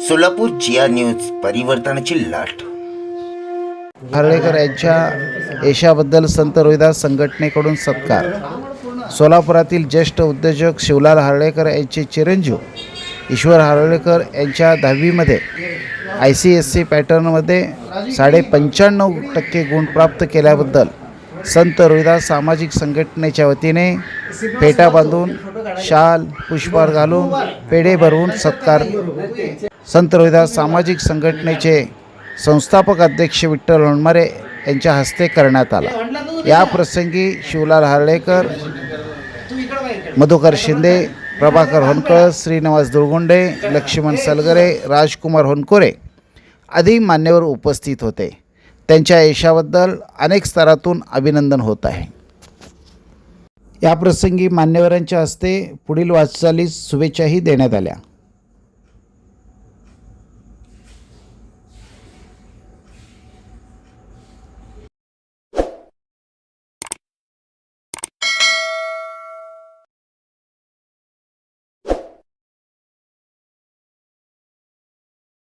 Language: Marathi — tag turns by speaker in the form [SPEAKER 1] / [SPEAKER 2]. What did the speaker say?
[SPEAKER 1] सोलापूर जिया न्यूज परिवर्तनाची लाट.
[SPEAKER 2] हर्डेकर यांच्या यशाबद्दल संत रोहिदास संघटनेकडून सत्कार. सोलापुरातील ज्येष्ठ उद्योजक शिवलाल हर्ळेकर यांचे चिरंजीव. ईश्वर हर्डेकर यांच्या दहावीमध्ये आय सी एस सी पॅटर्नमध्ये साडे पंच्याण्णव टक्के गुण प्राप्त केल्याबद्दल संत रोहिदास सामाजिक संघटनेच्या वतीने पेटा बांधून शाल पुष्पहार घालून पेढे भरवून सत्कार. संत रोहिदास सामाजिक संघटनेचे संस्थापक अध्यक्ष विठ्ठल होणमारे यांच्या हस्ते करण्यात आला. या प्रसंगी शिवलाल हर्डेकर मधुकर शिंदे प्रभाकर होनकर श्रीनिवास दुळगुंडे लक्ष्मण सलगरे राजकुमार होनकोरे आदी मान्यवर उपस्थित होते. त्यांच्या यशाबद्दल अनेक स्तरातून अभिनंदन होत आहे. या प्रसंगी मान्यवरांच्या हस्ते पुढील वाटचालीस शुभेच्छाही देण्यात आल्या.